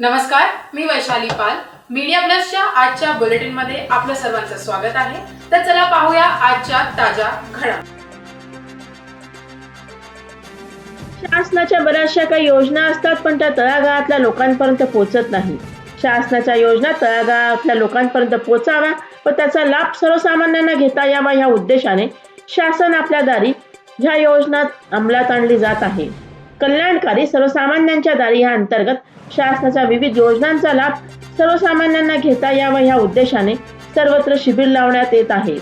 नमस्कार मी वैशाली पाल. मीडिया प्लसच्या आजच्या बुलेटिनमध्ये आपलं सर्वांचं स्वागत आहे. तर चला पाहूया आजच्या ताज्या घडा शासनाच्या बऱ्याचशा काही योजना असतात पण त्या तळागाळातल्या लोकांपर्यंत पोहोचत नाही. शासनाच्या योजना तळागाळातल्या लोकांपर्यंत पोहोचाव्या व त्याचा लाभ सर्वसामान्यांना घेता यावा ह्या उद्देशाने शासन आपल्या दारी ह्या योजना अंमलात आणली जात आहे. कल्याणकारी सर्वसामान्यांच्या दारी या अंतर्गत शासनाच्या विविध योजनांचा लाभ सर्वसामान्यांना घेता यावा या उद्देशाने सर्वत्र शिबिर लावण्यात येत आहे.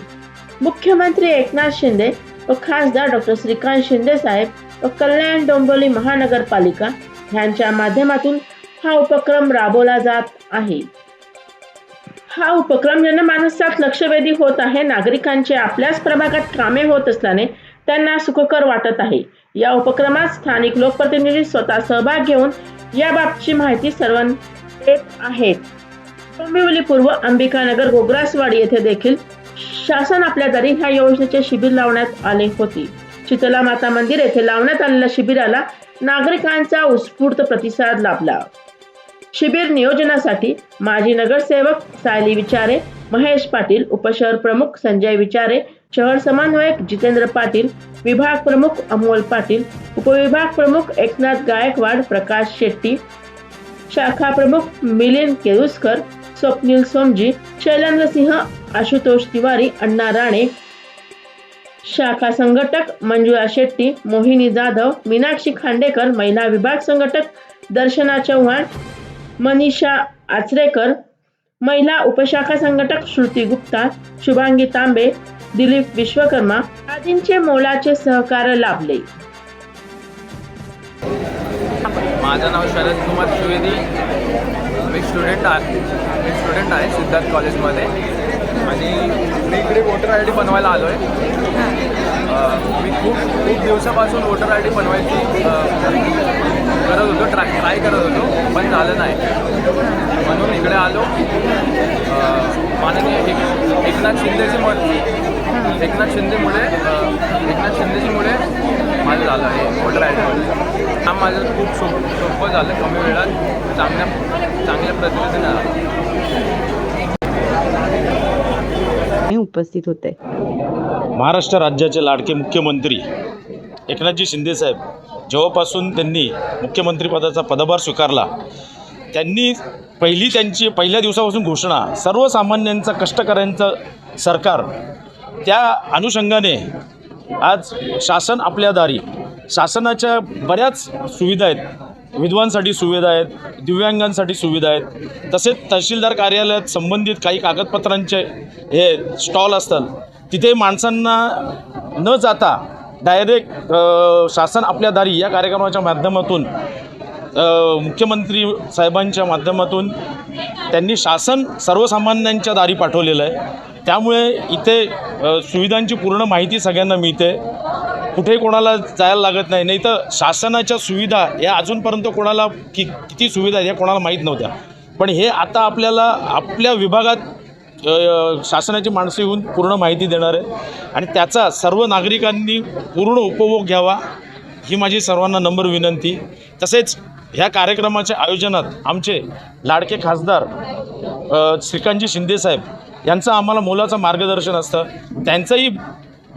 मुख्यमंत्री एकनाथ शिंदे व खासदार डॉक्टर श्रीकांत शिंदे साहेब व कल्याण डोंबिवली महानगरपालिका यांच्या माध्यमातून हा उपक्रम राबवला जात आहे. हा उपक्रम जनमानसात लक्षवेधी होत आहे. नागरिकांचे आपल्याच प्रभागात कामे होत असल्याने त्यांना सुखकर वाटत आहे. या उपक्रमात स्थानिक लोकप्रतिनिधी स्वतः सहभाग घेऊन याबाबतची माहिती सर्व देत आहेत. डोंबिवली पूर्व अंबिकानगर गोग्रासवाडी येथे देखील शासन आपल्या दारी ह्या योजनेचे शिबिर लावण्यात आले होते. शीतला माता मंदिर येथे लावण्यात आलेल्या शिबिराला नागरिकांचा उत्स्फूर्त प्रतिसाद लाभला. शिबिर नियोजनासाठी माजी नगरसेवक सायली विचारे महेश पाटील उपशहर प्रमुख संजय विचारे शहर समन्वयक जितेंद्र पाटील विभाग प्रमुख अमोल पाटील उपविभाग प्रमुख एकनाथ गायकवाड प्रकाश शेट्टी शाखा प्रमुख मिलिंद केरुसकर स्वप्नील सोमजी शैलेंद्र सिंह आशुतोष तिवारी अण्णा राणे शाखा संघटक मंजुळा शेट्टी मोहिनी जाधव मीनाक्षी खांडेकर महिला विभाग संघटक दर्शना चव्हाण मनीषा आचरेकर महिला उपशाखा संघटक श्रुती गुप्ता शुभांगी तांबे दिलीप विश्वकर्मा आदींचे मोलाचे सहकार्य लाभले. माझं नाव शरद कुमार द्विवेदी मी स्टुडंट आहे मी स्टुडंट आहे सिद्धार्थ कॉलेजमध्ये आणि मी इकडे वोटर आय डी बनवायला आलो आहे मी खूप खूप दिवसापासून वोटर आय डी बनवायची करत होतो ट्रा ट्राय करत होतो पण झालं नाही. म्हणून इकडे आलो. माननीय एक एकनाथ शिंदेची मत एकनाथ शिंदेमुळे एकनाथ शिंदेजीमुळे माझं झालं आहे वोटर आय डी काम माझं खूप सोप सोपं झालं कमी वेळात. चांगल्या चांगल्या पद्धतीने झालं. उपस्थित होते. महाराष्ट्र राज्याचे लाडके मुख्यमंत्री एकनाथजी शिंदेसाहेब जेव्हापासून त्यांनी मुख्यमंत्रीपदाचा पदभार स्वीकारला त्यांनी पहिली त्यांची पहिल्या दिवसापासून घोषणा सर्वसामान्यांचा कष्टकऱ्यांचं सरकार त्या अनुषंगाने आज शासन आपल्या दारी शासनाच्या बऱ्याच सुविधा आहेत. विधवांसाठी सुविधा आहेत दिव्यांगांसाठी सुविधा आहेत. तसेच तहसीलदार कार्यालयात संबंधित काही कागदपत्रांचे हे स्टॉल असतात. तिथे माणसांना न जाता डायरेक्ट शासन आपल्या दारी या कार्यक्रमाच्या माध्यमातून मुख्यमंत्री साहेबांच्या माध्यमातून त्यांनी शासन सर्वसामान्यांच्या दारी पाठवलेलं आहे. त्यामुळे इथे सुविधांची पूर्ण माहिती सगळ्यांना मिळते. कुठे कोणाला जायला लागत नाही. नाही तर शासनाच्या सुविधा या अजूनपर्यंत कोणाला कि किती सुविधा या कोणाला माहीत नव्हत्या. पण हे आता आपल्याला आपल्या विभागात शासनाची माणसं येऊन पूर्ण माहिती देणार आहे आणि त्याचा सर्व नागरिकांनी पूर्ण उपभोग घ्यावा ही माझी सर्वांना नंबर विनंती. तसेच ह्या कार्यक्रमाच्या आयोजनात आमचे लाडके खासदार श्रीकांतजी शिंदेसाहेब यांचं आम्हाला मोलाचं मार्गदर्शन असतं. त्यांचंही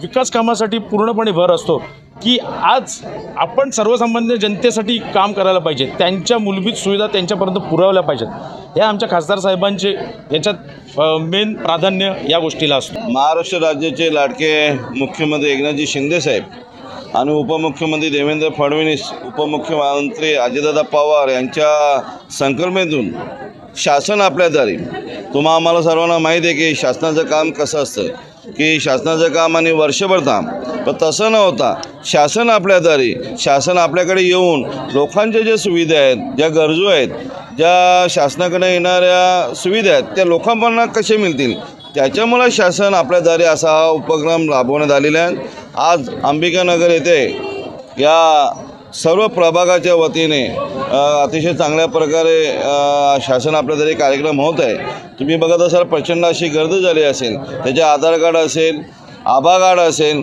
विकास कामासाठी पूर्णपणे भर असतो की आज आपण सर्वसामान्य जनतेसाठी काम करायला पाहिजे. त्यांच्या मूलभूत सुविधा त्यांच्यापर्यंत पुरवल्या पाहिजेत. हे आमच्या खासदार साहेबांचे याच्यात मेन प्राधान्य या गोष्टीला असतो. महाराष्ट्र राज्याचे लाडके मुख्यमंत्री एकनाथजी शिंदेसाहेब आणि उपमुख्यमंत्री देवेंद्र फडणवीस उपमुख्यमंत्री अजितदादा पवार यांच्या संकल्पनेतून शासन आपल्या दारी. तुम्हा आम्हाला सर्वांना माहीत आहे की शासनाचं काम कसं असतं? की शासनाचं काम आणि वर्षभर काम पण तसं न होता शासन आपल्या दारी. शासन आपल्याकडे येऊन लोकांच्या ज्या सुविधा आहेत ज्या गरजू आहेत ज्या शासनाकडे येणाऱ्या सुविधा आहेत त्या लोकांपर्यंत कसे मिळतील? त्याच्यामुळे शासन आपल्या दारी असा हा उपक्रम राबवण्यात आलेला आहे. आज अंबिकानगर येथे या सर्व प्रभागाच्या वतीने अतिशय चांगल्या प्रकारे शासन आपल्या कार्यक्रम होत आहे. तुम्ही बघत असाल प्रचंड अशी गर्दी झाली असेल. त्याचे आधार कार्ड असेल आभा कार्ड असेल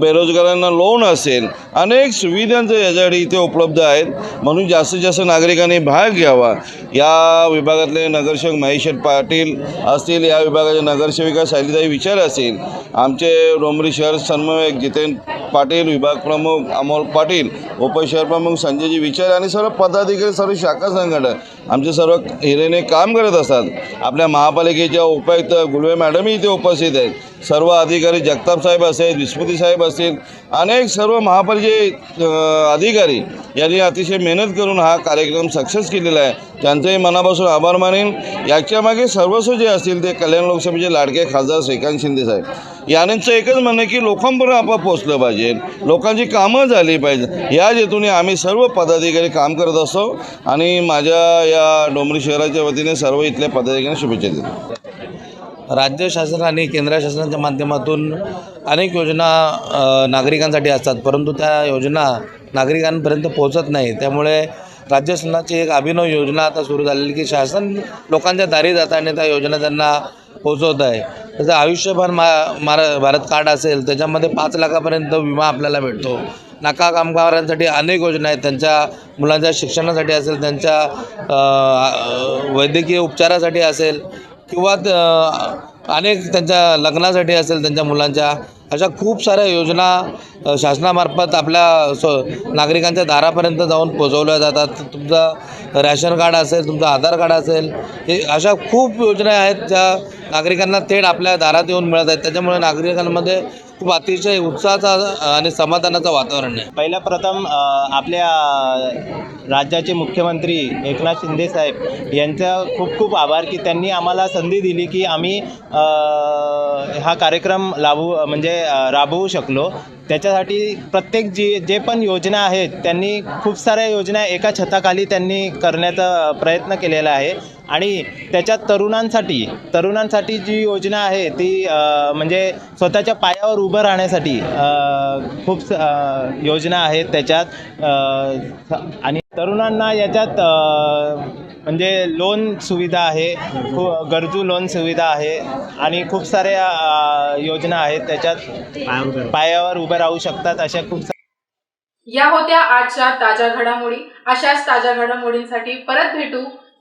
बेरोजगारांना लोन असेल अनेक सुविधांचं याच्यासाठी इथे उपलब्ध आहेत. म्हणून जास्तीत जास्त नागरिकांनी भाग घ्यावा. या विभागातले नगरसेवक महेश पाटील असतील या विभागाचे नगरसेविका शैलीताई विचार असतील आमचे डोंबरी शहर समन्वयक जितेंद्र पाटील विभाग प्रमुख अमोल पाटील उपशहर प्रमुख संजयजी विचार आणि सर्व पदाधिकारी सर्व शाखा संघटक आमचे सर्व हिरेने काम करत असतात. आपल्या महापालिकेच्या उपायुक्त गुलवे मॅडमही इथे उपस्थित आहेत. सर्व अधिकारी जगताप साहेब असेल विस्मृती साहेब असतील अनेक सर्व महापालिके अधिकारी यांनी अतिशय मेहनत करून हा कार्यक्रम सक्सेस केलेला आहे. त्यांचंही मनापासून आभार मानेन. याच्यामागे सर्वस्व जे असतील ते कल्याण लोकसभेचे लाडके खासदार श्रीकांत शिंदे साहेब. यांचं एकच म्हणणं की लोकांपर्यंत आपण पोचलं पाहिजे. लोकांची कामं झाली पाहिजे. या हेतूने आम्ही सर्व पदाधिकारी काम करत असतो आणि माझ्या या डोंबरी शहराच्या वतीने सर्व इथल्या पदाधिकाऱ्यांना शुभेच्छा देतो. राज्य शासन आणि केंद्र शासनाच्या माध्यमातून अनेक योजना नागरिकांसाठी असतात. परंतु त्या योजना नागरिकांपर्यंत पोहोचत नाही. त्यामुळे राज्य शासनाची एक अभिनव योजना आता सुरू झालेली की शासन लोकांच्या दारी जातं आणि त्या योजना त्यांना पोचवत आहे. जसं आयुष्यभर मा मार भारत कार्ड असेल त्याच्यामध्ये पाच लाखापर्यंत विमा आपल्याला भेटतो. नाका कामगारांसाठी अनेक योजना आहेत. त्यांच्या मुलांच्या शिक्षणासाठी असेल त्यांच्या वैद्यकीय उपचारासाठी असेल किंवा अनेक त्यांच्या लग्नासाठी असेल त्यांच्या मुलांच्या अशा खूप साऱ्या योजना शासनामार्फत आपल्या स नागरिकांच्या दारापर्यंत जाऊन पोचवल्या जातात. तुमचं रॅशन कार्ड असेल तुमचं आधार कार्ड असेल हे अशा खूप योजना आहेत ज्या नागरिकांना थेट आपल्या दारात येऊन मिळत आहेत. त्याच्यामुळे नागरिकांमध्ये खूप अतिशय उत्साहाचा आणि समाधानाचं वातावरण आहे. पहिला प्रथम आपल्या राज्याचे मुख्यमंत्री एकनाथ शिंदे साहेब यांचा खूप खूप आभार की त्यांनी आम्हाला संधी दिली की आम्ही हा कार्यक्रम लाभू म्हणजे राबवू शकलो. त्याच्यासाठी प्रत्येक जी जे पण योजना आहेत त्यांनी खूप साऱ्या योजना एका छताखाली त्यांनी करण्याचा प्रयत्न केलेला आहे. आणि त्याच्यात तरुणांसाठी तरुणांसाठी जी योजना आहे ती म्हणजे स्वतःच्या पायावर उभं राहण्यासाठी खूप स- योजना आहेत त्याच्यात. आणि तरुणांना याच्यात म्हणजे लोन सुविधा आहे खूप गरजू लोन सुविधा आहे आणि खूप साऱ्या योजना आहेत त्याच्यात. पायावर उभं राहू शकतात अशा खूप या होत्या आजच्या ताज्या घडामोडी. अशाच ताज्या घडामोडींसाठी परत भेटू.